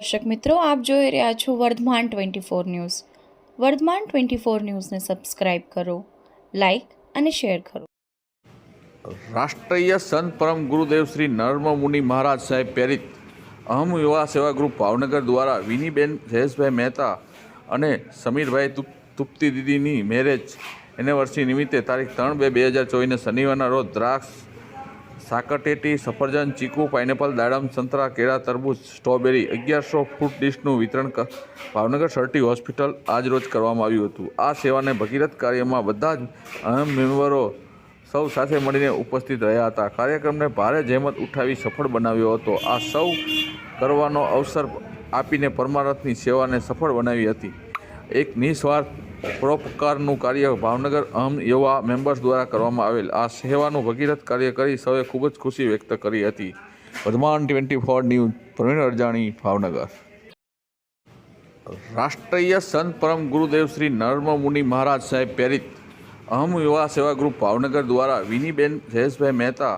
દર્શક મિત્રો, આપ જોઈ રહ્યા છો Vardhman twenty four news. Vardhman twenty four ન્યૂઝને સબસ્ક્રાઇબ કરો, લાઇક અને શેર કરો. રાષ્ટ્રીય સંત પરમ ગુરુદેવ શ્રી નર્મ મુનિ મહારાજ સાહેબ પ્રેરિત અહમ યુવા સેવા ગ્રુપ ભાવનગર દ્વારા વિનીબેન જયેશભાઈ મહેતા અને સમીરભાઈ તુપ, તુપ્તી દીદીની મેરેજ એનિવર્સરી નિમિત્તે તારીખ ત્રણ બે બે હજાર ચોવીસને શનિવારના રોજ દ્રાક્ષ સાકરટેટી સફરજન, ચીકુ, પાઇનેપલ, દાડમ, સંતરા, કેળા, તરબૂચ, સ્ટ્રોબેરી અગિયારસો ફૂટ ડિશનું વિતરણ ભાવનગર સરટી હોસ્પિટલ આજરોજ કરવામાં આવ્યું હતું. આ સેવાને ભગીરથ કાર્યમાં બધા જ અહમ મેમ્બરો સૌ સાથે મળીને ઉપસ્થિત રહ્યા હતા. કાર્યક્રમને ભારે જહેમત ઉઠાવી સફળ બનાવ્યો હતો. આ સૌ કરવાનો અવસર આપીને પરમારથની સેવાને સફળ બનાવી હતી. એક નિસ્વાર્થ પરોપકારનું કાર્ય ભાવનગર અહમ યુવા મેમ્બર્સ દ્વારા કરવામાં આવેલ. આ સેવાનું ભગીરથ કાર્ય કરી સૌએ ખૂબ જ ખુશી વ્યક્ત કરી હતી. Vardhman twenty four news, Pravin Arjani, Bhavnagar. રાષ્ટ્રીય સંત પરમ ગુરુદેવ શ્રી નર્મ મુનિ મહારાજ સાહેબ પ્રેરિત અહમ યુવા સેવા ગ્રુપ ભાવનગર દ્વારા વિનીબેન જયેશભાઈ મહેતા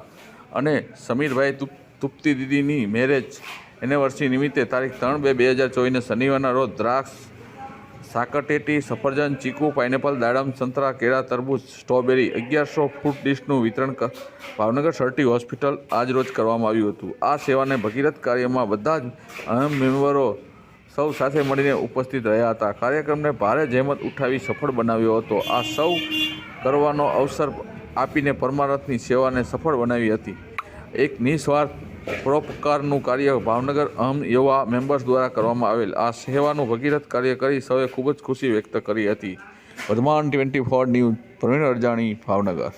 અને સમીરભાઈ તુપ, તુપ્તી દીદીની મેરેજ એનિવર્સરી નિમિત્તે તારીખ ત્રણ બે બે હજાર ચોવીસને શનિવારના રોજ દ્રાક્ષ સાકરટેટી સફરજન, ચીકુ, પાઇનેપલ, દાડમ, સંતરા, કેળા, તરબૂચ, સ્ટ્રોબેરી અગિયારસો ફૂટ ડિશનું વિતરણ ભાવનગર સરટી હોસ્પિટલ આજરોજ કરવામાં આવ્યું હતું. આ સેવાને ભગીરથ કાર્યમાં બધા જ અહમ મેમ્બરો સૌ સાથે મળીને ઉપસ્થિત રહ્યા હતા. કાર્યક્રમને ભારે જહેમત ઉઠાવી સફળ બનાવ્યો હતો. આ સૌ કરવાનો અવસર આપીને પરમારથની સેવાને સફળ બનાવી હતી. એક નિસ્વાર્થ પરોપકારનું કાર્ય ભાવનગર અહમ યુવા મેમ્બર્સ દ્વારા કરવામાં આવેલ. આ સેવાનું ભગીરથ કાર્ય કરી સૌએ ખૂબ જ ખુશી વ્યક્ત કરી હતી. Vardhman twenty four news, Pravin Arjani, Bhavnagar.